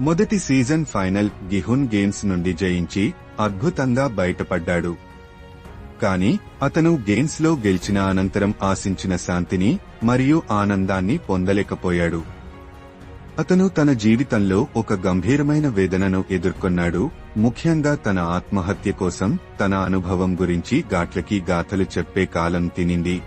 మొదటి season final గిహున్ games నుండి జయించి అద్భుతంగా బయటపడ్డాడు. కానీ అతను గేమ్స్లో గెలిచిన అనంతరం ఆశించిన శాంతిని మరియు ఆనందాన్ని పొందలేకపోయాడు. అతను తన జీవితంలో ఒక గంభీరమైన వేదనను ఎదుర్కొన్నాడు. ముఖ్యంగా తన ఆత్మహత్య కోసం తన అనుభవం గురించి గాట్లకి గాథలు చెప్పే కాలం తినింది.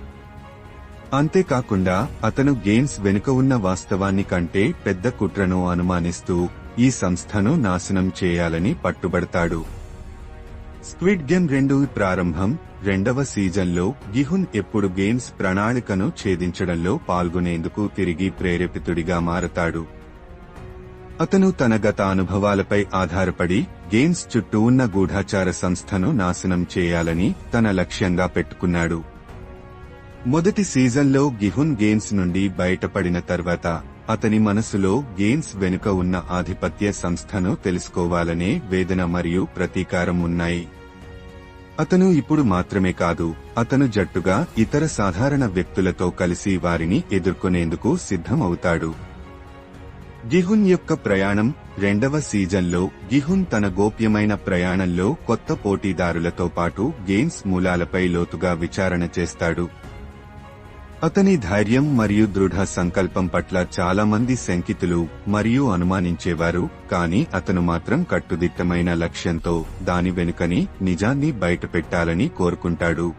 అంతేకాకుండా అతను గేమ్స్ వెనుక ఉన్న వాస్తవాన్ని కంటే పెద్ద కుట్రను అనుమానిస్తూ ఈ సంస్థను నాశనం చేయాలని పట్టుబడతాడు. స్క్విడ్ గేమ్ రెండు ప్రారంభం రెండవ సీజన్లో గిహున్ ఎప్పుడు గేమ్స్ ప్రణాళికను ఛేదించడంలో పాల్గొనేందుకు తిరిగి ప్రేరేపితుడిగా మారతాడు. అతను తన గత అనుభవాలపై ఆధారపడి గేమ్స్ చుట్టూ ఉన్న గూఢాచార సంస్థను నాశనం చేయాలని తన లక్ష్యంగా పెట్టుకున్నాడు. మొదటి సీజన్లో గిహున్ గేమ్స్ నుండి బయటపడిన తర్వాత అతని మనసులో గేమ్స్ వెనుక ఉన్న ఆధిపత్య సంస్థను తెలుసుకోవాలనే వేదన మరియు ప్రతీకారం ఉన్నాయి. అతను ఇప్పుడు మాత్రమే కాదు అతను జట్టుగా ఇతర సాధారణ వ్యక్తులతో కలిసి వారిని ఎదుర్కొనేందుకు సిద్ధమవుతాడు. గిహున్ యొక్క ప్రయాణం రెండవ సీజన్లో గిహున్ తన గోప్యమైన ప్రయాణంలో కొత్త పోటీదారులతో పాటు గేమ్స్ మూలాలపై లోతుగా విచారణ చేస్తాడు. అతని ధైర్యం మరియు దృఢ సంకల్పం పట్ల చాలా మంది శంకితులు మరియు అనుమానించేవారు కానీ అతను మాత్రం కట్టుదిట్టమైన లక్ష్యంతో దాని వెనుకని నిజాన్ని బయటపెట్టాలని కోరుకుంటాడు.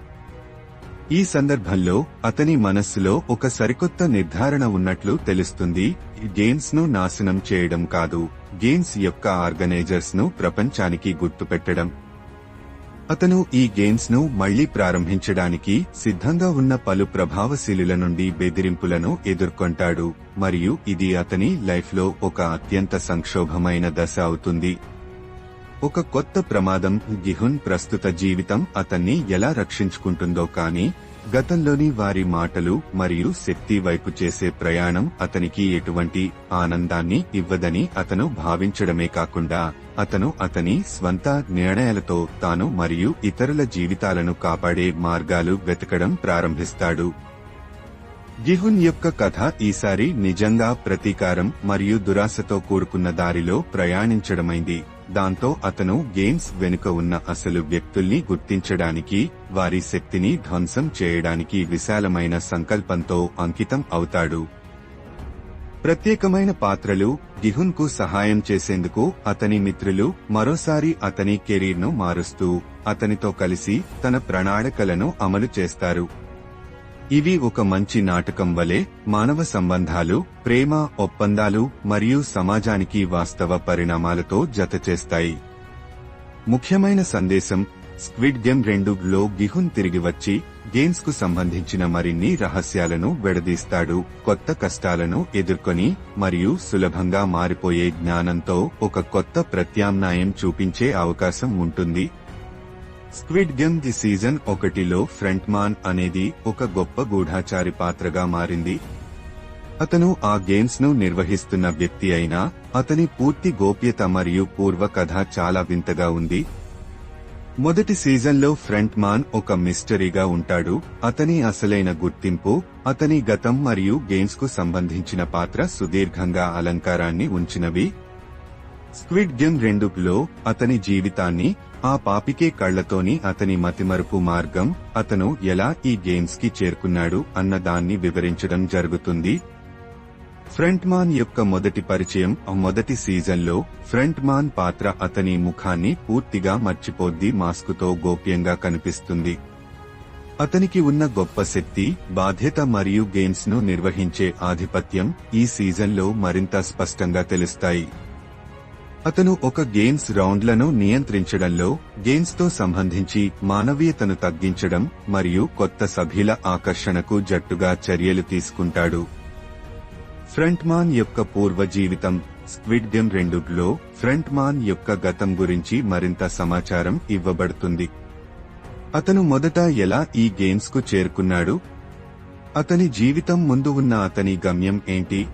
ఈ సందర్భంలో అతని మనస్సులో ఒక సరికొత్త నిర్ధారణ ఉన్నట్లు తెలుస్తుంది. గేమ్స్ను నాశనం చేయడం కాదు. గేమ్స్ యొక్క ఆర్గనైజర్స్ను ప్రపంచానికి గుర్తుపెట్టడం. అతను ఈ గేమ్స్ను మళ్ళీ ప్రారంభించడానికి సిద్ధంగా ఉన్న పలు ప్రభావశీలుల నుండి బెదిరింపులను ఎదుర్కొంటాడు. మరియు ఇది అతని లైఫ్లో ఒక అత్యంత సంక్షోభమైన దశ అవుతుంది. ఒక కొత్త ప్రమాదం గిహున్ ప్రస్తుత జీవితం అతన్ని ఎలా రక్షించుకుంటుందో కానీ గతంలోని వారి మాటలు మరియు శక్తి వైపు చేసే ప్రయాణం అతనికి ఎటువంటి ఆనందాన్ని ఇవ్వదని అతను భావించడమే కాకుండా అతను అతని స్వంత నిర్ణయాలతో తాను మరియు ఇతరుల జీవితాలను కాపాడే మార్గాలు వెతకడం ప్రారంభిస్తాడు. గిహున్ యొక్క కథ ఈసారి నిజంగా ప్రతీకారం మరియు దురాశతో కూడుకున్న దారిలో ప్రయాణించడమైంది. దాంతో అతను గేమ్స్ వెనుక ఉన్న అసలు వ్యక్తుల్ని గుర్తించడానికి వారి శక్తిని ధ్వంసం చేయడానికి విశాలమైన సంకల్పంతో అంకితం అవుతాడు. ప్రత్యేకమైన పాత్రలు గిహున్కు సహాయం చేసేందుకు అతని మిత్రులు మరోసారి అతని కెరీర్ను మారుస్తూ అతనితో కలిసి తన ప్రణాళికలను అమలు చేస్తారు. ఇవి ఒక మంచి నాటకం వలె మానవ సంబంధాలు ప్రేమ ఒప్పందాలు మరియు సమాజానికి వాస్తవ పరిణామాలతో జతచేస్తాయి ముఖ్యమైన సందేశం స్క్విడ్ గేమ్ రెండులో గిహున్ తిరిగి వచ్చి గేమ్స్కు సంబంధించిన మరిన్ని రహస్యాలను విడదీస్తాడు. కొత్త కష్టాలను ఎదుర్కొని మరియు సులభంగా మారిపోయే జ్ఞానంతో ఒక కొత్త ప్రత్యామ్నాయం చూపించే అవకాశం ఉంటుంది. స్క్విడ్ గేమ్ ది సీజన్ ఒకటిలో ఫ్రంట్మాన్ అనేది ఒక గొప్ప గూఢాచారి పాత్రగా మారింది. అతను ఆ గేమ్స్ను నిర్వహిస్తున్న వ్యక్తి అయినా అతని పూర్తి గోప్యత మరియు పూర్వ కథ చాలా వింతగా ఉంది. మొదటి సీజన్లో ఫ్రంట్ మాన్ ఒక మిస్టరీగా ఉంటాడు. అతని అసలైన గుర్తింపు అతని గతం మరియు గేమ్స్కు సంబంధించిన పాత్ర సుదీర్ఘంగా అలంకారాన్ని ఉంచినవి. స్క్విడ్ గేమ్ రెండులో అతని జీవితాన్ని ఆ పాపికే కళ్ళతోని అతని మతిమరుపు మార్గం అతను ఎలా ఈ గేమ్స్కి చేరుకున్నాడు అన్న దాన్ని వివరించడం జరుగుతుంది. ఫ్రంట్ మాన్ యొక్క మొదటి పరిచయం మొదటి సీజన్లో ఫ్రంట్ మాన్ పాత్ర అతని ముఖాన్ని పూర్తిగా మర్చిపోద్ది మాస్కుతో గోప్యంగా కనిపిస్తుంది. అతనికి ఉన్న గొప్ప శక్తి బాధ్యత మరియు గేమ్స్ను నిర్వహించే ఆధిపత్యం ఈ సీజన్లో మరింత స్పష్టంగా తెలుస్తాయి. అతను ఒక గేమ్స్ రౌండ్లను నియంత్రించడంలో గేమ్స్తో సంబంధించి మానవీయతను తగ్గించడం మరియు కొత్త సభ్యుల ఆకర్షణకు జట్టుగా చర్యలు తీసుకుంటాడు. ఫ్రంట్మాన్ యొక్క పూర్వ జీవితం స్క్విడ్ గేమ్ రెండులో ఫ్రంట్మాన్ యొక్క గతం గురించి మరింత సమాచారం ఇవ్వబడుతుంది. అతను మొదట ఎలా ఈ గేమ్స్కు చేరుకున్నాడు? అతని జీవితం ముందు ఉన్న అతని గమ్యం ఏంటి?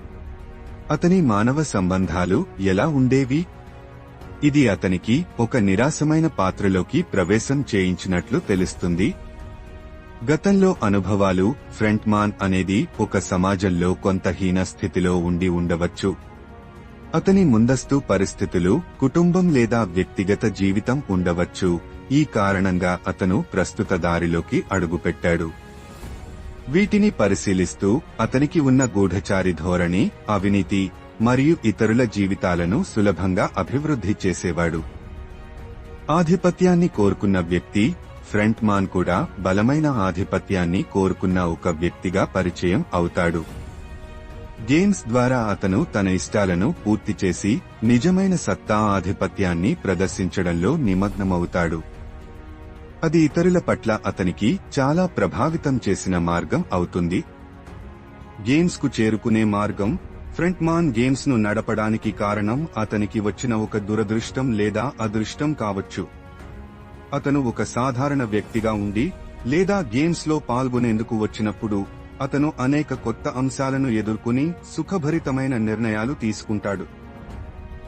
అతని మానవ సంబంధాలు ఎలా ఉండేవి? ఇది అతనికి ఒక నిరాశమైన పాత్రలోకి ప్రవేశం చేయించినట్లు తెలుస్తుంది. గతంలో అనుభవాలు ఫ్రంట్మాన్ అనేది ఒక సమాజంలో కొంత హీన స్థితిలో ఉండి ఉండవచ్చు. అతని ముందస్తు పరిస్థితులు కుటుంబం లేదా వ్యక్తిగత జీవితం ఉండవచ్చు. ఈ కారణంగా అతను ప్రస్తుత దారిలోకి అడుగుపెట్టాడు. వీటిని పరిశీలిస్తూ అతనికి ఉన్న గూఢచారి ధోరణి అవినీతి మరియు ఇతరుల జీవితాలను సులభంగా అభివృద్ధి చేసేవాడు. ఆధిపత్యాన్ని కోరుకున్న వ్యక్తి ఫ్రంట్ మాన్ కూడా బలమైన ఆధిపత్యాన్ని కోరుకున్న ఒక వ్యక్తిగా పరిచయం అవుతాడు. గేమ్స్ ద్వారా అతను తన ఇష్టాలను పూర్తి చేసి నిజమైన సత్తా ఆధిపత్యాన్ని ప్రదర్శించడంలో నిమగ్నమవుతాడు. అది ఇతరుల పట్ల అతనికి చాలా ప్రభావితం చేసిన మార్గం అవుతుంది. గేమ్స్కు చేరుకునే మార్గం ఫ్రంట్మాన్ గేమ్స్ను నడపడానికి కారణం అతనికి వచ్చిన ఒక దురదృష్టం లేదా అదృష్టం కావచ్చు. అతను ఒక సాధారణ వ్యక్తిగా ఉండి లేదా గేమ్స్లో పాల్గొనేందుకు వచ్చినప్పుడు అతను అనేక కొత్త అంశాలను ఎదుర్కొని సుఖభరితమైన నిర్ణయాలు తీసుకుంటాడు.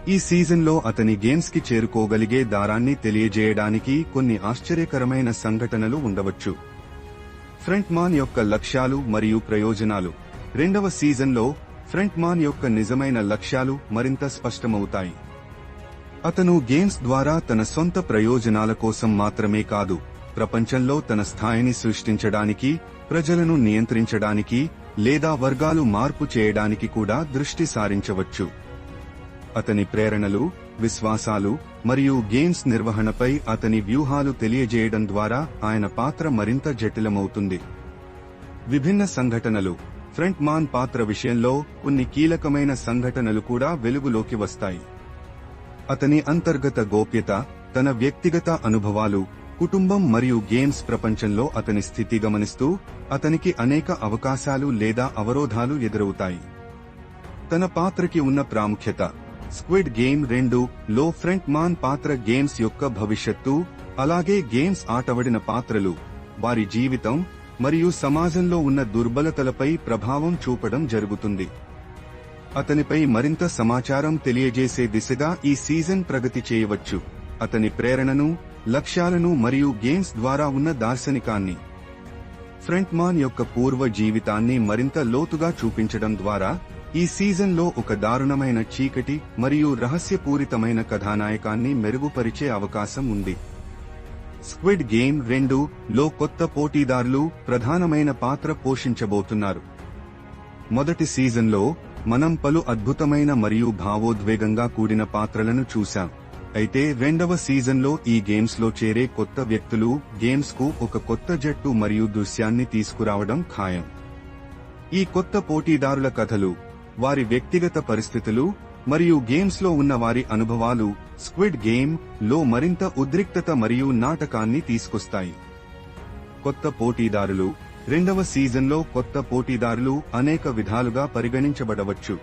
ఈ సీజన్లో అతని గేమ్స్కి చేరుకోగలిగే దారాన్ని తెలియజేయడానికి కొన్ని ఆశ్చర్యకరమైన సంఘటనలు ఉండవచ్చు. ఫ్రంట్మాన్ యొక్క లక్ష్యాలు మరియు ప్రయోజనాలు. రెండవ సీజన్లో ఫ్రంట్ మాన్ యొక్క నిజమైన లక్ష్యాలు మరింత స్పష్టమవుతాయి. అతను గేమ్స్ ద్వారా తన సొంత ప్రయోజనాల కోసం మాత్రమే కాదు ప్రపంచంలో తన స్థాయిని సృష్టించడానికి ప్రజలను నియంత్రించడానికి లేదా వర్గాలు మార్పు చేయడానికి కూడా దృష్టి సారించవచ్చు. అతని ప్రేరణలు విశ్వాసాలు మరియు గేమ్స్ నిర్వహణపై అతని వ్యూహాలు తెలియజేయడం ద్వారా ఆయన పాత్ర మరింత జటిలమవుతుంది. విభిన్న సంఘటనలు ఫ్రంట్ మాన్ పాత్ర విషయంలో కొన్ని కీలకమైన సంఘటనలు కూడా వెలుగులోకి వస్తాయి. అతని అంతర్గత గోప్యత తన వ్యక్తిగత అనుభవాలు కుటుంబం మరియు గేమ్స్ ప్రపంచంలో అతని స్థితి గమనిస్తూ అతనికి అనేక అవకాశాలు లేదా అవరోధాలు ఎదురవుతాయి. తన పాత్రకి ఉన్న ప్రాముఖ్యత స్క్విడ్ గేమ్ రెండు లో ఫ్రంట్ మాన్ పాత్ర గేమ్స్ యొక్క భవిష్యత్తు అలాగే గేమ్స్ ఆటవడిన పాత్రలు వారి జీవితం మరియు సమాజంలో ఉన్న దుర్బలతలపై ప్రభావం చూపడం జరుగుతుంది. అతనిపై మరింత సమాచారం తెలియజేసే దిశగా ఈ సీజన్ ప్రగతి చేయవచ్చు. అతని ప్రేరణను లక్ష్యాలను మరియు గేమ్స్ ద్వారా ఉన్న దార్శనికాన్ని ఫ్రంట్మాన్ యొక్క పూర్వ జీవితాన్ని మరింత లోతుగా చూపించడం ద్వారా ఈ సీజన్లో ఒక దారుణమైన చీకటి మరియు రహస్యపూరితమైన కథానాయకాన్ని మెరుగుపరిచే అవకాశం ఉంది. స్క్విడ్ గేమ్ రెండు లో కొత్త పోటీదారులు ప్రధానమైన పాత్ర పోషించబోతున్నారు. మొదటి సీజన్లో మనం పలు అద్భుతమైన మరియు భావోద్వేగంగా కూడిన పాత్రలను చూశాం. అయితే రెండవ సీజన్లో ఈ గేమ్స్లో చేరే కొత్త వ్యక్తులు గేమ్స్కు ఒక కొత్త జట్టు మరియు దృశ్యాన్ని తీసుకురావడం ఖాయం. ఈ కొత్త పోటీదారుల కథలు వారి వ్యక్తిగత పరిస్థితులు మరియు గేమ్స్లో ఉన్న వారి అనుభవాలు స్క్విడ్ గేమ్లో మరింత ఉద్రిక్తత మరియు నాటకాన్ని తీసుకొస్తాయి. కొత్త పోటీదారులు రెండవ సీజన్లో కొత్త పోటీదారులు అనేక విధాలుగా పరిగణించబడవచ్చు.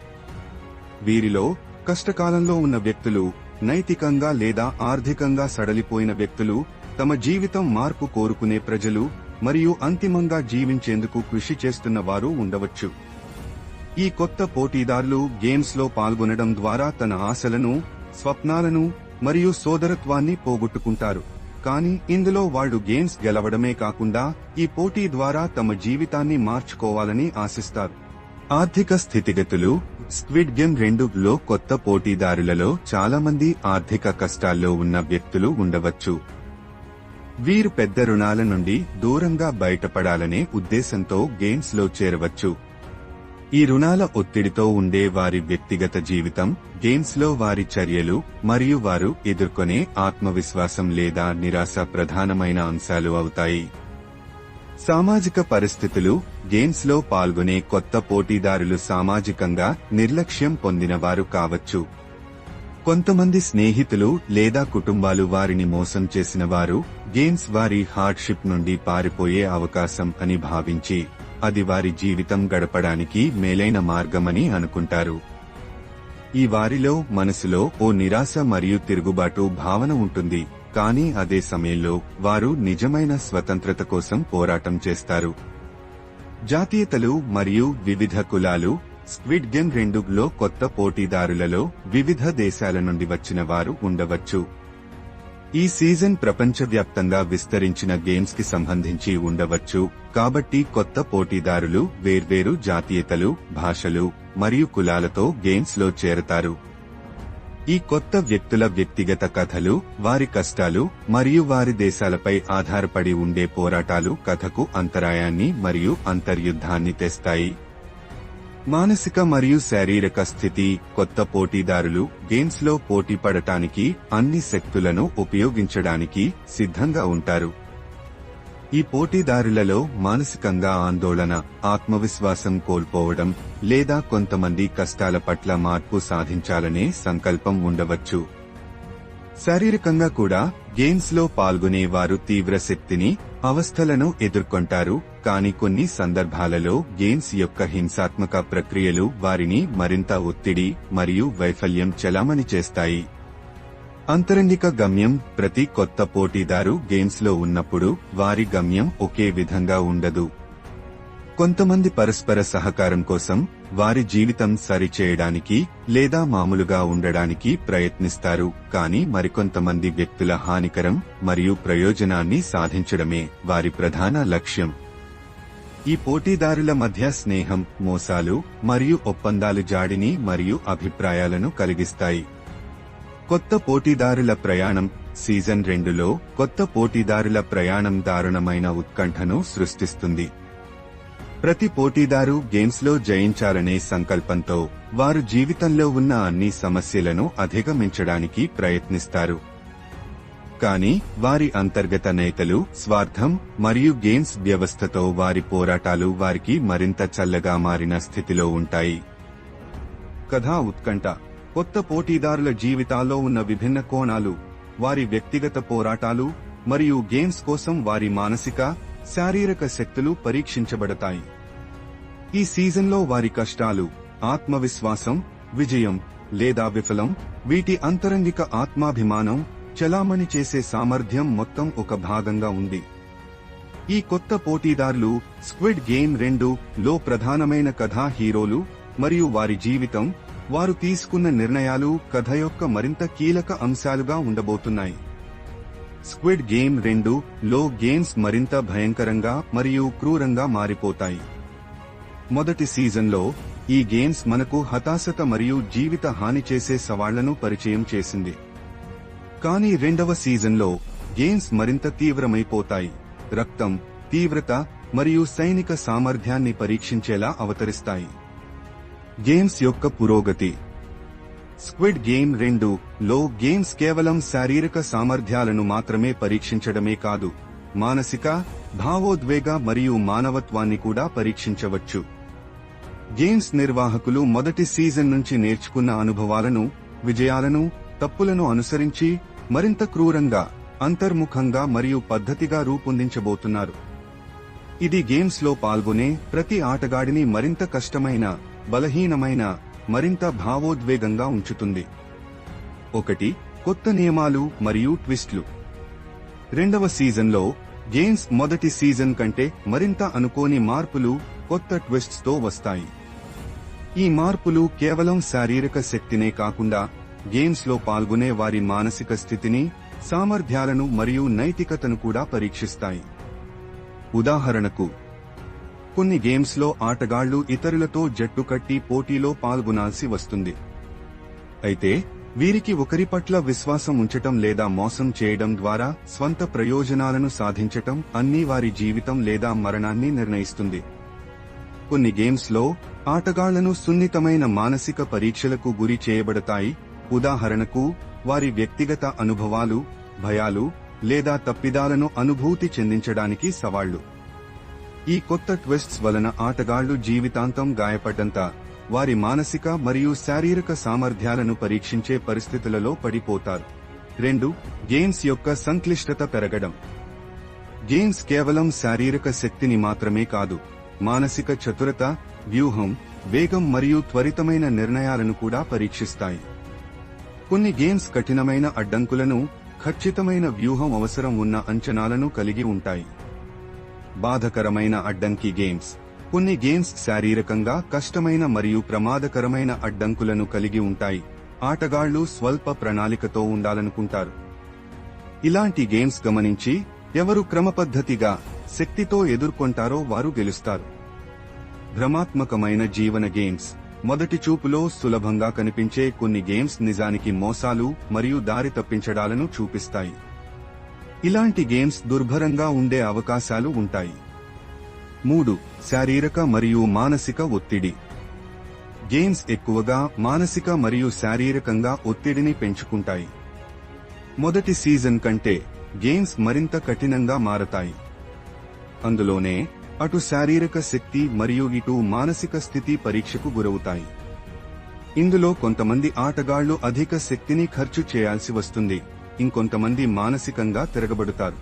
వీరిలో కష్టకాలంలో ఉన్న వ్యక్తులు నైతికంగా లేదా ఆర్థికంగా సడలిపోయిన వ్యక్తులు తమ జీవితం మార్పు కోరుకునే ప్రజలు మరియు అంతిమంగా జీవించేందుకు కృషి చేస్తున్న వారు ఉండవచ్చు. ఈ కొత్త పోటీదారులు గేమ్స్లో పాల్గొనడం ద్వారా తన ఆశలను స్వప్నాలను మరియు సోదరత్వాన్ని పోగొట్టుకుంటారు. కానీ ఇందులో వాళ్ళు గేమ్స్ గెలవడమే కాకుండా ఈ పోటీ ద్వారా తమ జీవితాన్ని మార్చుకోవాలని ఆశిస్తారు. ఆర్థిక స్థితిగతులు స్క్విడ్ గేమ్ రెండులో కొత్త పోటీదారులలో చాలా మంది ఆర్థిక కష్టాల్లో ఉన్న వ్యక్తులు ఉండవచ్చు. వీరు పెద్ద రుణాల నుండి దూరంగా బయటపడాలనే ఉద్దేశంతో గేమ్స్లో చేరవచ్చు. ఈ రుణాల ఒత్తిడితో ఉండే వారి వ్యక్తిగత జీవితం గేమ్స్లో వారి చర్యలు మరియు వారు ఎదుర్కొనే ఆత్మవిశ్వాసం లేదా నిరాశ ప్రధానమైన అంశాలు అవుతాయి. సామాజిక పరిస్థితులు గేమ్స్లో పాల్గొనే కొత్త పోటీదారులు సామాజికంగా నిర్లక్ష్యం పొందినవారు కావచ్చు. కొంతమంది స్నేహితులు లేదా కుటుంబాలు వారిని మోసం చేసిన వారు గేమ్స్ వారి హార్డ్షిప్ నుండి పారిపోయే అవకాశం అని భావించి అది వారి జీవితం గడపడానికి మేలైన మార్గమని అనుకుంటారు. ఈ వారిలో మనసులో ఓ నిరాశ మరియు తిరుగుబాటు భావన ఉంటుంది. కానీ అదే సమయంలో వారు నిజమైన స్వతంత్రత కోసం పోరాటం చేస్తారు. జాతీయతలు మరియు వివిధ కులాలు స్క్విడ్ గేమ్ రెండులో కొత్త పోటీదారులలో వివిధ దేశాల నుండి వచ్చిన వారు ఉండవచ్చు. ఈ సీజన్ ప్రపంచవ్యాప్తంగా విస్తరించిన గేమ్స్కి సంబంధించి ఉండవచ్చు కాబట్టి కొత్త పోటీదారులు వేర్వేరు జాతీయతలు భాషలు మరియు కులాలతో గేమ్స్లో చేరతారు. ఈ కొత్త వ్యక్తుల వ్యక్తిగత కథలు వారి కష్టాలు మరియు వారి దేశాలపై ఆధారపడి ఉండే పోరాటాలు కథకు అంతరాయాన్ని మరియు అంతర్యుద్ధాన్ని తెస్తాయి. మానసిక మరియు శారీరక స్థితి కొత్త పోటీదారులు గేమ్స్లో పోటీ పడటానికి అన్ని శక్తులను ఉపయోగించడానికి సిద్ధంగా ఉంటారు. ఈ పోటీదారులలో మానసికంగా ఆందోళన ఆత్మవిశ్వాసం కోల్పోవడం లేదా కొంతమంది కష్టాల పట్ల మార్పు సాధించాలనే సంకల్పం ఉండవచ్చు. శారీరకంగా కూడా గేమ్స్లో పాల్గొనే వారు తీవ్ర శక్తిని అవస్థలను ఎదుర్కొంటారు. కానీ కొన్ని సందర్భాలలో గేమ్స్ యొక్క హింసాత్మక ప్రక్రియలు వారిని మరింత ఒత్తిడి మరియు వైఫల్యం చలామణి చేస్తాయి. అంతరంగిక గమ్యం ప్రతి కొత్త పోటీదారు గేమ్స్లో ఉన్నప్పుడు వారి గమ్యం ఒకే విధంగా ఉండదు. కొంతమంది పరస్పర సహకారం కోసం వారి జీవితం సరిచేయడానికి లేదా మామూలుగా ఉండడానికి ప్రయత్నిస్తారు కానీ మరికొంతమంది వ్యక్తుల హానికరం మరియు ప్రయోజనాన్ని సాధించడమే వారి ప్రధాన లక్ష్యం. ఈ పోటీదారుల మధ్య స్నేహం మోసాలు మరియు ఒప్పందాలు జాడిని మరియు అభిప్రాయాలను కలిగిస్తాయి. కొత్త పోటీదారుల ప్రయాణం సీజన్ రెండులో కొత్త పోటీదారుల ప్రయాణం దారుణమైన ఉత్కంఠను సృష్టిస్తుంది. ప్రతి పోటీదారు గేమ్స్లో జయించాలనే సంకల్పంతో వారు జీవితంలో ఉన్న అన్ని సమస్యలను అధిగమించడానికి ప్రయత్నిస్తారు. కానీ వారి అంతర్గత నేతలు స్వార్థం మరియు గేమ్స్ వ్యవస్థతో వారి పోరాటాలు వారికి మరింత చల్లగా మారిన స్థితిలో ఉంటాయి. కథా ఉత్కంఠ. కొత్త పోటీదారుల జీవితాల్లో ఉన్న విభిన్న కోణాలు వారి వ్యక్తిగత పోరాటాలు మరియు గేమ్స్ కోసం వారి మానసిక శారీరక శక్తులు పరీక్షించబడతాయి. ఈ సీజన్లో వారి కష్టాలు ఆత్మవిశ్వాసం విజయం లేదా విఫలం వీటి అంతరంగిక ఆత్మాభిమానం చలామణి చేసే సామర్థ్యం మొత్తం ఒక భాగంగా ఉంది. ఈ కొత్త పోటీదారులు స్క్విడ్ గేమ్ రెండు లో ప్రధానమైన కథా హీరోలు మరియు వారి జీవితం వారు తీసుకున్న నిర్ణయాలు కథ యొక్క మరింత కీలక అంశాలుగా ఉండబోతున్నాయి. స్క్విడ్ గేమ్ రెండు లో గేమ్స్ మరింత భయంకరంగా మరియు క్రూరంగా మారిపోతాయి. మొదటి సీజన్లో ఈ గేమ్స్ మనకు హతాశత మరియు జీవిత హాని చేసే సవాళ్ళను పరిచయం చేసింది. కానీ రెండవ సీజన్లో గేమ్స్ మరింత తీవ్రమైపోతాయి. రక్తం తీవ్రత మరియు సైనిక సామర్థ్యాన్ని పరీక్షించేలా అవతరిస్తాయి. గేమ్స్ యొక్క పురోగతి స్క్విడ్ గేమ్ రెండు లో గేమ్స్ కేవలం శారీరక సామర్థ్యాలను మాత్రమే పరీక్షించడమే కాదు మానసిక భావోద్వేగ మరియు మానవత్వాన్ని కూడా పరీక్షించవచ్చు. గేమ్స్ నిర్వాహకులు మొదటి సీజన్ నుంచి నేర్చుకున్న అనుభవాలను విజయాలను తప్పులను అనుసరించి మరింత క్రూరంగా అంతర్ముఖంగా మరియు పద్ధతిగా రూపొందించబోతున్నారు. ఇది గేమ్స్లో పాల్గొనే ప్రతి ఆటగాడిని మరింత కష్టమైన బలహీనమైన మరింత భావోద్వేగంగా ఉంచుతుంది. ఒకటి కొత్త నియమాలు మరియు ట్విస్ట్లు. రెండవ సీజన్లో గేమ్స్ మొదటి సీజన్ కంటే మరింత అనుకోని మార్పులు కొత్త ట్విస్ట్స్తో వస్తాయి. ఈ మార్పులు కేవలం శారీరక శక్తినే కాకుండా గేమ్స్లో పాల్గొనే వారి మానసిక స్థితిని సామర్థ్యాలను మరియు నైతికతను కూడా పరీక్షిస్తాయి. ఉదాహరణకు కొన్ని గేమ్స్లో ఆటగాళ్ళు ఇతరులతో జట్టు కట్టి పోటీలో పాల్గొనాల్సి వస్తుంది. అయితే వీరికి ఒకరి పట్ల విశ్వాసం ఉంచటం లేదా మోసం చేయడం ద్వారా స్వంత ప్రయోజనాలను సాధించటం అన్నీ వారి జీవితం లేదా మరణాన్ని నిర్ణయిస్తుంది. కొన్ని గేమ్స్లో ఆటగాళ్ళను సున్నితమైన మానసిక పరీక్షలకు గురి చేయబడతాయి. ఉదాహరణకు వారి వ్యక్తిగత అనుభవాలు భయాలు లేదా తప్పిదాలను అనుభూతి చెందించడానికి సవాళ్ళు. ఈ కొత్త ట్విస్ట్స్ వలన ఆటగాళ్ళు జీవితాంతం గాయపడ్డంత వారి మానసిక మరియు శారీరక సామర్థ్యాలను పరీక్షించే పరిస్థితులలో పడిపోతారు. రెండు గేమ్స్ యొక్క సంక్లిష్టత పెరగడం. గేమ్స్ కేవలం శారీరక శక్తిని మాత్రమే కాదు మానసిక చతురత వ్యూహం వేగం మరియు త్వరితమైన నిర్ణయాలను కూడా పరీక్షిస్తాయి. కొన్ని గేమ్స్ కఠినమైన అడ్డంకులను ఖచ్చితమైన వ్యూహం అవసరం ఉన్న అంచనాలను కలిగి ఉంటాయి. బాధకరమైన అడ్డంకి గేమ్స్. కొన్ని గేమ్స్ శారీరకంగా కష్టమైన మరియు ప్రమాదకరమైన అడ్డంకులను కలిగి ఉంటాయి. ఆటగాళ్ళు స్వల్ప ప్రణాళికతో ఉండాలనుకుంటారు. ఇలాంటి గేమ్స్ గమనించి ఎవరు క్రమపద్ధతిగా శక్తితో ఎదుర్కొంటారో వారు గెలుస్తారు. భ్రమాత్మకమైన జీవన గేమ్స్. మొదటి చూపులో సులభంగా కనిపించే కొన్ని గేమ్స్ నిజానికి మోసాలు మరియు దారి తప్పించడాలను చూపిస్తాయి. ఇలాంటి గేమ్స్ దుర్భరంగా ఉండే అవకాశాలు ఉంటాయి. మూడు శారీరక మరియు మానసిక ఒత్తిడి. గేమ్స్ ఎక్కువగా మానసిక మరియు శారీరకంగా ఒత్తిడిని పెంచుకుంటాయి. మొదటి సీజన్ కంటే గేమ్స్ మరింత కఠినంగా మారతాయి. అందులోనే అటు శారీరక శక్తి మరియు ఇటు మానసిక స్థితి పరీక్షకు గురవుతాయి. ఇందులో కొంతమంది ఆటగాళ్ళు అధిక శక్తిని ఖర్చు చేయాల్సి వస్తుంది. ఇంకొంతమంది మానసికంగా తిరగబడుతారు.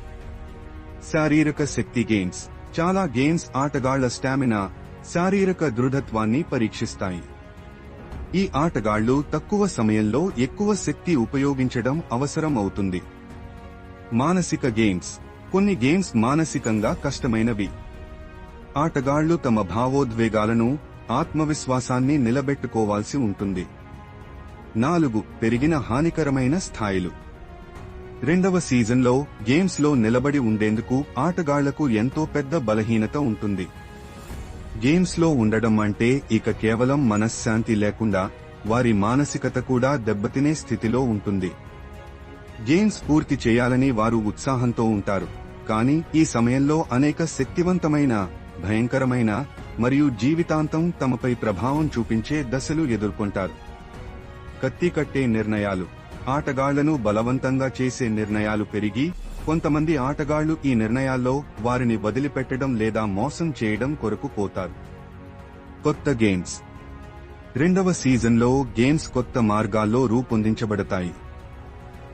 శారీరక శక్తి గేమ్స్ చాలా గేమ్స్ ఆటగాళ్ళ స్టామినా శారీరక దృఢత్వాన్ని పరీక్షిస్తాయి. ఈ ఆటగాళ్ళు తక్కువ సమయంలో ఎక్కువ శక్తి ఉపయోగించడం అవసరం అవుతుంది. మానసిక గేమ్స్ కొన్ని గేమ్స్ మానసికంగా కష్టమైనవి. ఆటగాళ్ళు తమ భావోద్వేగాలను ఆత్మవిశ్వాసాన్ని నిలబెట్టుకోవాల్సి ఉంటుంది. నాలుగు పెరిగిన హానికరమైన స్థాయిలు. రెండవ సీజన్లో గేమ్స్లో నిలబడి ఉండేందుకు ఆటగాళ్ళకు ఎంతో పెద్ద బలహీనత ఉంటుంది. గేమ్స్లో ఉండడం అంటే ఇక కేవలం మనశ్శాంతి లేకుండా వారి మానసికత కూడా దెబ్బతినే స్థితిలో ఉంటుంది. గేమ్స్ పూర్తి చేయాలని వారు ఉత్సాహంతో ఉంటారు. కానీ ఈ సమయంలో అనేక శక్తివంతమైన భయంకరమైన మరియు జీవితాంతం తమపై ప్రభావం చూపించే దశలు ఎదుర్కొంటారు. కత్తి కట్టే నిర్ణయాలు. ఆటగాళ్ళను బలవంతంగా చేసే నిర్ణయాలు పెరిగి కొంతమంది ఆటగాళ్ళు ఈ నిర్ణయాల్లో వారిని వదిలిపెట్టడం లేదా మోసం చేయడం కొరకు పోతారు. కొత్త గేమ్స్. రెండవ సీజన్లో గేమ్స్ కొత్త మార్గాల్లో రూపొందించబడతాయి.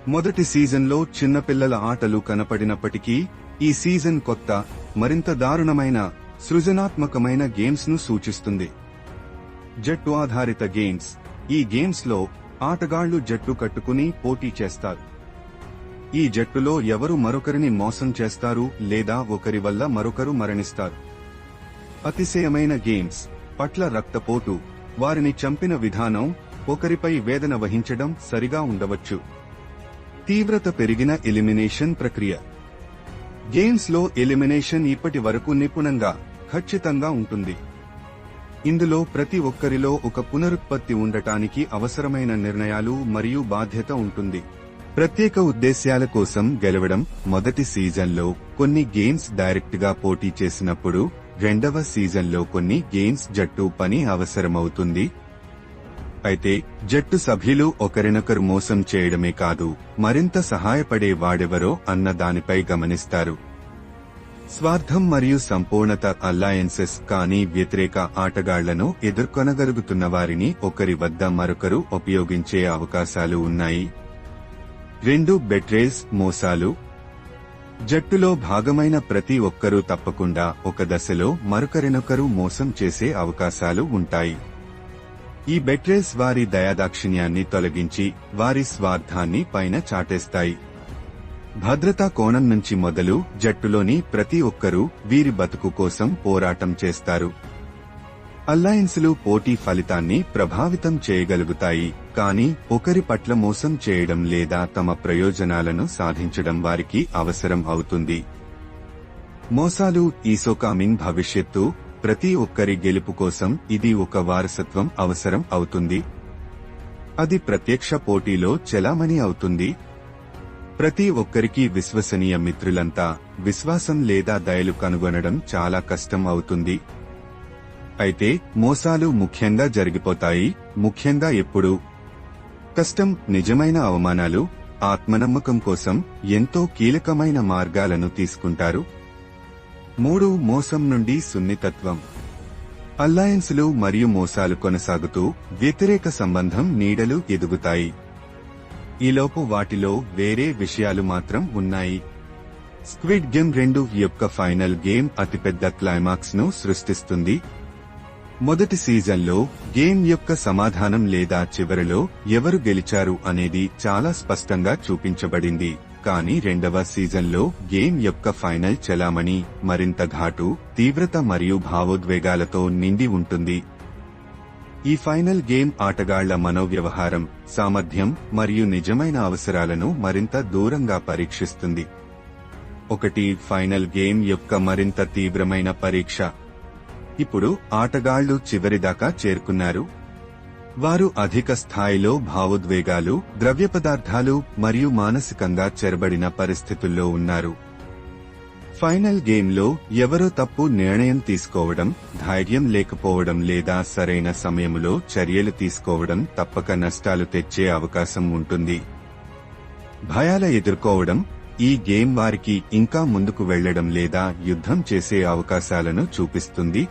మొదటి సీజన్లో చిన్నపిల్లల ఆటలు కనపడినప్పటికీ ఈ సీజన్ కొత్త మరింత దారుణమైన సృజనాత్మకమైన గేమ్స్ను సూచిస్తుంది. జట్టు ఆధారిత గేమ్స్. ఈ గేమ్స్లో ఆటగాళ్ళు జట్టు కట్టుకుని పోటీ చేస్తారు. ఈ జట్టులో ఎవరు మరొకరిని మోసం చేస్తారు లేదా ఒకరి వల్ల మరొకరు మరణిస్తారు? అతిశయమైన గేమ్స్. పట్ల రక్తపోటు. వారిని చంపిన విధానం ఒకరిపై వేదన వహించడం సరిగా ఉండవచ్చు. తీవ్రత పెరిగిన ఎలిమినేషన్ ప్రక్రియ. గేమ్స్లో ఎలిమినేషన్ ఇప్పటి వరకు నిపుణంగా ఖచ్చితంగా ఉంటుంది. ఇందులో ప్రతి ఒక్కరిలో ఒక పునరుత్పత్తి ఉండటానికి అవసరమైన నిర్ణయాలు మరియు బాధ్యత ఉంటుంది. ప్రత్యేక ఉద్దేశ్యాల కోసం గెలవడం మొదటి సీజన్లో కొన్ని గేమ్స్ డైరెక్ట్గా పోటీ చేసినప్పుడు రెండవ సీజన్లో కొన్ని గేమ్స్ జట్టు పని అవసరమవుతుంది. అయితే జట్టు సభ్యులు ఒకరినొకరు మోసం చేయడమే కాదు మరింత సహాయపడే వాడెవరో అన్న దానిపై గమనిస్తారు. స్వార్థం మరియు సంపూర్ణత అలయన్సెస్ కానీ వ్యతిరేక ఆటగాళ్ళను ఎదుర్కొనగలుగుతున్న వారిని ఒకరి వద్ద మరొకరు ఉపయోగించే అవకాశాలు ఉన్నాయి. రెండు బెట్రేస్ మోసాలు. జట్టులో భాగమైన ప్రతి ఒక్కరూ తప్పకుండా ఒక దశలో మరొకరినొకరు మోసం చేసే అవకాశాలు ఉంటాయి. ఈ బెట్రేస్ వారి దయాదాక్షిణ్యాన్ని తొలగించి వారి స్వార్థాన్ని పైన చాటేస్తాయి. భద్రతా కోణం నుంచి మొదలు జట్టులోని ప్రతి ఒక్కరూ వీరి బతుకు కోసం పోరాటం చేస్తారు. అలయన్స్లు పోటీ ఫలితాన్ని ప్రభావితం చేయగలుగుతాయి కానీ ఒకరి పట్ల మోసం చేయడం లేదా తమ ప్రయోజనాలను సాధించడం వారికి అవసరం అవుతుంది. మోసాలు ఈసోకామింగ్ భవిష్యత్తు ప్రతి ఒక్కరి గెలుపు కోసం ఇది ఒక వారసత్వం అవసరం అవుతుంది. అది ప్రత్యక్ష పోటీలో చెలామణి అవుతుంది. ప్రతి ఒక్కరికి విశ్వసనీయ మిత్రులంతా విశ్వాసం లేదా దయలు కనుగొనడం చాలా కష్టం అవుతుంది. అయితే మోసాలు ముఖ్యంగా జరిగిపోతాయి ముఖ్యంగా ఎప్పుడు? కష్టం నిజమైన అవమానాలు ఆత్మనమ్మకం కోసం ఎంతో కీలకమైన మార్గాలను తీసుకుంటారు. మూడు మోసం నుండి సున్నితత్వం. అల్లాయన్స్లు మరియు మోసాలు కొనసాగుతూ వ్యతిరేక సంబంధం నీడలు ఎదుగుతాయి. ఈలోపు వాటిలో వేరే విషయాలు మాత్రం ఉన్నాయి. స్క్విడ్ గేమ్ రెండు యొక్క ఫైనల్ గేమ్ అతిపెద్ద క్లైమాక్స్ను సృష్టిస్తుంది. మొదటి సీజన్లో గేమ్ యొక్క సమాధానం లేదా చివరిలో ఎవరు గెలిచారు అనేది చాలా స్పష్టంగా చూపించబడింది. కానీ రెండవ సీజన్లో గేమ్ యొక్క ఫైనల్ చలామణి మరింత ఘాటు తీవ్రత మరియు భావోద్వేగాలతో నిండి ఉంటుంది. ఈ ఫైనల్ గేమ్ ఆటగాళ్ళ మనోవ్యవహారం సామర్థ్యం మరియు నిజమైన అవసరాలను మరింత దూరంగా పరీక్షిస్తుంది. ఒకటి ఫైనల్ గేమ్ యొక్క మరింత తీవ్రమైన పరీక్ష. ఇప్పుడు ఆటగాళ్ళు చివరిదాకా చేరుకున్నారు. వారు అధిక స్థాయిలో భావోద్వేగాలు ద్రవ్య పదార్థాలు మరియు మానసికంగా చెరబడిన పరిస్థితుల్లో ఉన్నారు. ఫైనల్ గేమ్లో ఎవరో తప్పు నిర్ణయం తీసుకోవడం ధైర్యం లేకపోవడం లేదా సరైన సమయంలో చర్యలు తీసుకోవడం తప్పక నష్టాలు తెచ్చే అవకాశం ఉంటుంది. భయాల ఎదుర్కోవడం ఈ గేమ్ వారికి ఇంకా ముందుకు వెళ్ళడం లేదా యుద్ధం చేసే అవకాశాలను చూపిస్తుంది.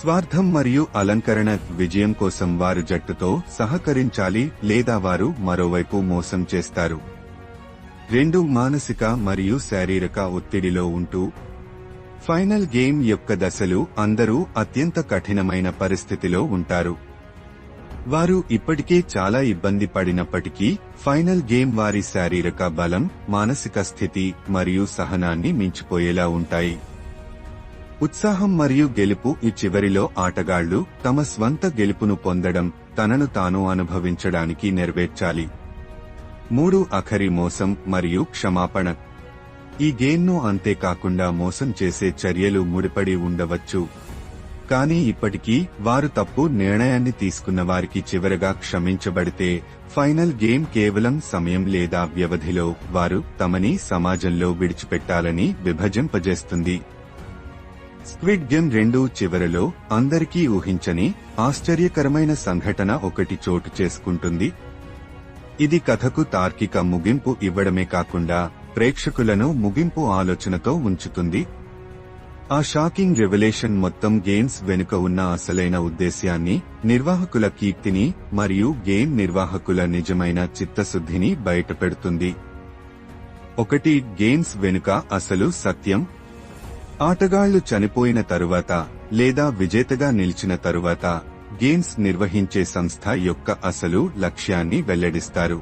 స్వార్థం మరియు అలంకరణ విజయం కోసం వారు జట్టుతో సహకరించాలి లేదా వారు మరోవైపు మోసం చేస్తారు. రెండు మానసిక మరియు శారీరక ఒత్తిడిలో ఉంటూ ఫైనల్ గేమ్ యొక్క దశలు అందరూ అత్యంత కఠినమైన పరిస్థితిలో ఉంటారు. వారు ఇప్పటికే చాలా ఇబ్బంది పడినప్పటికీ ఫైనల్ గేమ్ వారి శారీరక బలం మానసిక స్థితి మరియు సహనాన్ని మించిపోయేలా ఉంటాయి. ఉత్సాహం మరియు గెలుపు ఈ చివరిలో ఆటగాళ్ళు తమ స్వంత గెలుపును పొందడం తనను తాను అనుభవించడానికి నెరవేర్చాలి. మూడు అఖరి మోసం మరియు క్షమాపణ. ఈ గేమ్ను అంతేకాకుండా మోసం చేసే చర్యలు ముడిపడి ఉండవచ్చు. కానీ ఇప్పటికీ వారు తప్పు నిర్ణయాన్ని తీసుకున్న వారికి చివరగా క్షమించబడితే ఫైనల్ గేమ్ కేవలం సమయం లేదా వ్యవధిలో వారు తమని సమాజంలో విడిచిపెట్టాలని విభజింపజేస్తుంది. స్క్విడ్ గేమ్ రెండు చివరలో అందరికీ ఊహించని ఆశ్చర్యకరమైన సంఘటన ఒకటి చోటు చేసుకుంటుంది. ఇది కథకు తార్కిక ముగింపు ఇవ్వడమే కాకుండా ప్రేక్షకులను ముగింపు ఆలోచనతో ఉంచుతుంది. ఆ షాకింగ్ రెవల్యూషన్ మొత్తం గేమ్స్ వెనుక ఉన్న అసలైన ఉద్దేశ్యాన్ని నిర్వాహకుల కీర్తిని మరియు గేమ్ నిర్వాహకుల నిజమైన చిత్తశుద్ధిని బయటపెడుతుంది. ఒకటి గేమ్స్ వెనుక అసలు సత్యం. ఆటగాళ్ళు చనిపోయిన తరువాత లేదా విజేతగా నిలిచిన తరువాత గేమ్స్ నిర్వహించే సంస్థ యొక్క అసలు లక్ష్యాన్ని వెల్లడిస్తారు.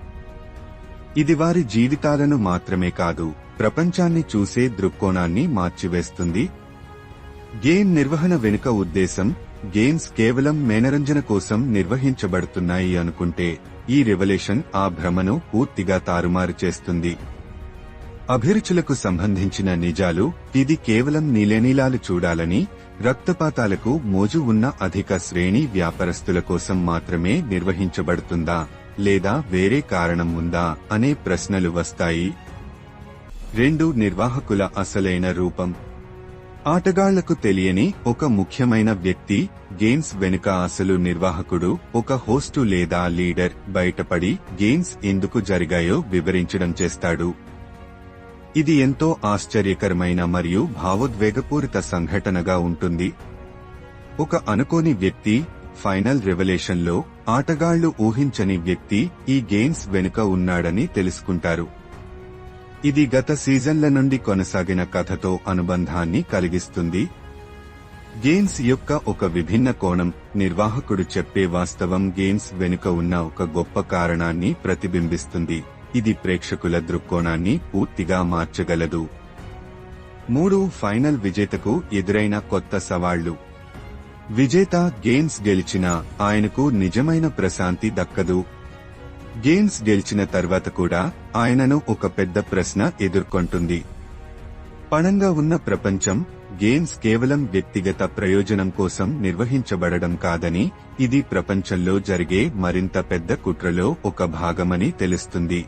ఇది వారి జీవితాలను మాత్రమే కాదు ప్రపంచాన్ని చూసే దృక్కోణాన్ని మార్చివేస్తుంది. గేమ్ నిర్వహణ వెనుక ఉద్దేశం గేమ్స్ కేవలం మేనరంజన కోసం నిర్వహించబడుతున్నాయి అనుకుంటే ఈ రెవల్యూషన్ ఆ భ్రమను పూర్తిగా తారుమారు చేస్తుంది. అభిరుచులకు సంబంధించిన నిజాలు ఇది కేవలం నీలేనీలాలు చూడాలని రక్తపాతాలకు మోజు ఉన్న అధిక శ్రేణి వ్యాపారస్తుల కోసం మాత్రమే నిర్వహించబడుతుందా లేదా వేరే కారణం ఉందా అనే ప్రశ్నలు వస్తాయి. రెండు నిర్వాహకుల అసలైన రూపం. ఆటగాళ్ళకు తెలియని ఒక ముఖ్యమైన వ్యక్తి గేమ్స్ వెనుక అసలు నిర్వాహకుడు ఒక హోస్టు లేదా లీడర్ బయటపడి గేమ్స్ ఎందుకు జరిగాయో వివరించడం చేస్తాడు. ఇది ఎంతో ఆశ్చర్యకరమైన మరియు భావోద్వేగపూరిత సంఘటనగా ఉంటుంది. ఒక అనుకోని వ్యక్తి ఫైనల్ రెవల్యూషన్లో ఆటగాళ్ళు ఊహించని వ్యక్తి ఈ గేమ్స్ వెనుక ఉన్నాడని తెలుసుకుంటారు. ఇది గత సీజన్ల నుండి కొనసాగిన కథతో అనుబంధాన్ని కలిగిస్తుంది. గేమ్స్ యొక్క ఒక విభిన్న కోణం నిర్వాహకుడు చెప్పే వాస్తవం గేమ్స్ వెనుక ఉన్న ఒక గొప్ప కారణాన్ని ప్రతిబింబిస్తుంది. ఇది ప్రేక్షకుల దృక్కోణాన్ని పూర్తిగా మార్చగలదు. మూడు ఫైనల్ విజేతకు ఎదురైన కొత్త సవాళ్ళు. విజేత గేమ్స్ గెలిచినా ఆయనకు నిజమైన ప్రశాంతి దక్కదు. గేమ్స్ గెలిచిన తర్వాత కూడా ఆయనను ఒక పెద్ద ప్రశ్న ఎదుర్కొంటుంది. పణంగా ఉన్న ప్రపంచం గేమ్స్ కేవలం వ్యక్తిగత ప్రయోజనం కోసం నిర్వహించబడడం కాదని ఇది ప్రపంచంలో జరిగే మరింత పెద్ద కుట్రలో ఒక భాగమని తెలుస్తుంది.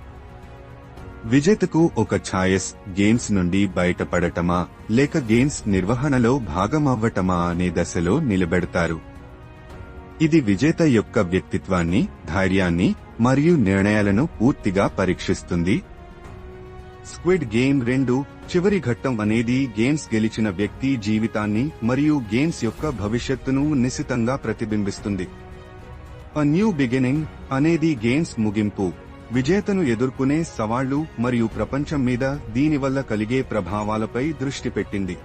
విజేతకు ఒక ఛాయస్ గేమ్స్ నుండి బయటపడటమా లేక గేమ్స్ నిర్వహణలో భాగమవ్వటమా అనే దశలో నిలబెడతారు. ఇది విజేత యొక్క వ్యక్తిత్వాన్ని ధైర్యాన్ని మరియు నిర్ణయాలను పూర్తిగా పరీక్షిస్తుంది. స్క్విడ్ గేమ్ రెండు చివరి ఘట్టం అనేది గేమ్స్ గెలిచిన వ్యక్తి జీవితాన్ని మరియు గేమ్స్ యొక్క భవిష్యత్తును నిశితంగా ప్రతిబింబిస్తుంది. అ న్యూ బిగినింగ్ అనేది గేమ్స్ ముగింపు. విజేతను ఎదుర్కొనే సవాళ్ళు మరియు ప్రపంచం మీద దీనివల్ల కలిగే ప్రభావాలపై దృష్టి పెట్టింది.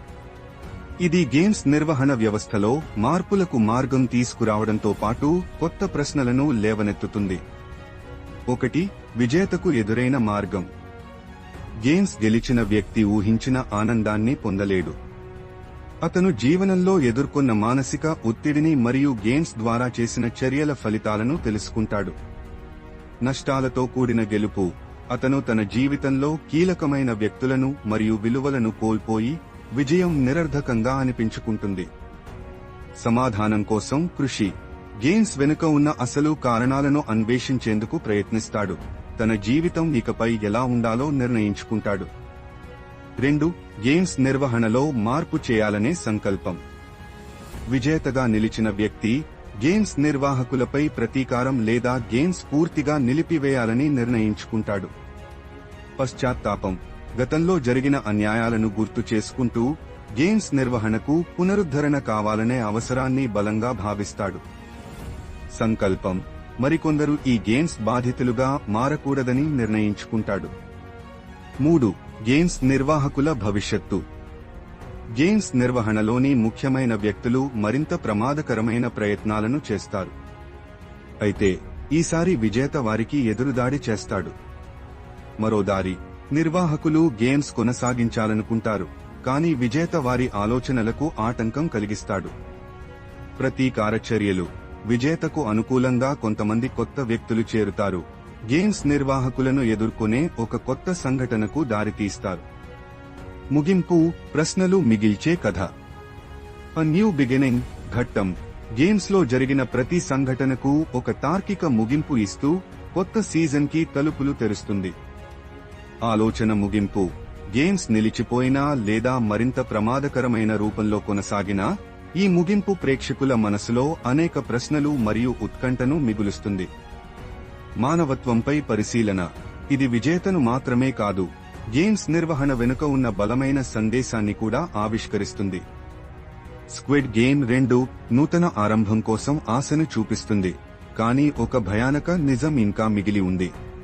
ఇది గేమ్స్ నిర్వహణ వ్యవస్థలో మార్పులకు మార్గం తీసుకురావడంతో పాటు కొత్త ప్రశ్నలను లేవనెత్తుతుంది. ఒకటి విజేతకు ఎదురైన మార్గం. గేమ్స్ గెలిచిన వ్యక్తి ఊహించిన ఆనందాన్ని పొందలేడు. అతను జీవనంలో ఎదుర్కొన్న మానసిక ఒత్తిడిని మరియు గేమ్స్ ద్వారా చేసిన చర్యల ఫలితాలను తెలుసుకుంటాడు. నష్టాలతో కూడిన గెలుపు. అతను తన జీవితంలో కీలకమైన వ్యక్తులను మరియు విలువలను కోల్పోయి విజయం నిరర్ధకంగా అనిపించుకుంటుంది. సమాధానం కోసం కృషి. గేమ్స్ వెనుక ఉన్న అసలు కారణాలను అన్వేషించేందుకు ప్రయత్నిస్తాడు. తన జీవితం ఇకపై ఎలా ఉండాలో నిర్ణయించుకుంటాడు. రెండు గేమ్స్ నిర్వహణలో మార్పు చేయాలనే సంకల్పం. విజేతగా నిలిచిన వ్యక్తి గేమ్స్ నిర్వాహకులపై ప్రతీకారం లేదా గేమ్స్ పూర్తిగా నిలిపివేయాలని నిర్ణయించుకుంటాడు. పశ్చాత్తాపం. గతంలో జరిగిన అన్యాయాలను గుర్తు చేసుకుంటూ గేమ్స్ నిర్వహణకు పునరుద్ధరణ కావాలనే అవసరాన్ని బలంగా భావిస్తాడు. సంకల్పం. మరికొందరు ఈ గేమ్స్ బాధితులుగా మారకూడదని నిర్ణయించుకుంటాడు. మూడు. గేమ్స్ నిర్వాహకుల భవిష్యత్తు. గేమ్స్ నిర్వహణలోని ముఖ్యమైన వ్యక్తులు మరింత ప్రమాదకరమైన ప్రయత్నాలను చేస్తారు. అయితే ఈసారి విజేత వారికి ఎదురుదాడి చేస్తాడు. మరో దారి నిర్వాహకులు గేమ్స్ కొనసాగించాలనుకుంటారు కానీ విజేత వారి ఆలోచనలకు ఆటంకం కలిగిస్తాడు. ప్రతీకార చర్యలు విజేతకు అనుకూలంగా కొంతమంది కొత్త వ్యక్తులు చేరుతారు. గేమ్స్ నిర్వాహకులను ఎదుర్కొనే ఒక కొత్త సంఘటనకు దారితీస్తారు. ముగింపు ప్రశ్నలు మిగిల్చే కథ. అ న్యూ బిగినింగ్ ఘట్టం. గేమ్స్లో జరిగిన ప్రతి సంఘటనకు ఒక తార్కిక ముగింపు ఇస్తూ కొత్త సీజన్కి తలుపులు తెరుస్తుంది. ఆలోచన ముగింపు. గేమ్స్ నిలిచిపోయినా లేదా మరింత ప్రమాదకరమైన రూపంలో కొనసాగినా ఈ ముగింపు ప్రేక్షకుల మనసులో అనేక ప్రశ్నలు మరియు ఉత్కంఠను మిగులుస్తుంది. మానవత్వంపై పరిశీలన. ఇది విజేతను మాత్రమే కాదు గేమ్స్ నిర్వహణ వెనుక ఉన్న బలమైన సందేశాన్ని కూడా ఆవిష్కరిస్తుంది. స్క్విడ్ గేమ్ రెండు నూతన ఆరంభం కోసం ఆశను చూపిస్తుంది. కానీ ఒక భయానక నిజం ఇంకా మిగిలి ఉంది.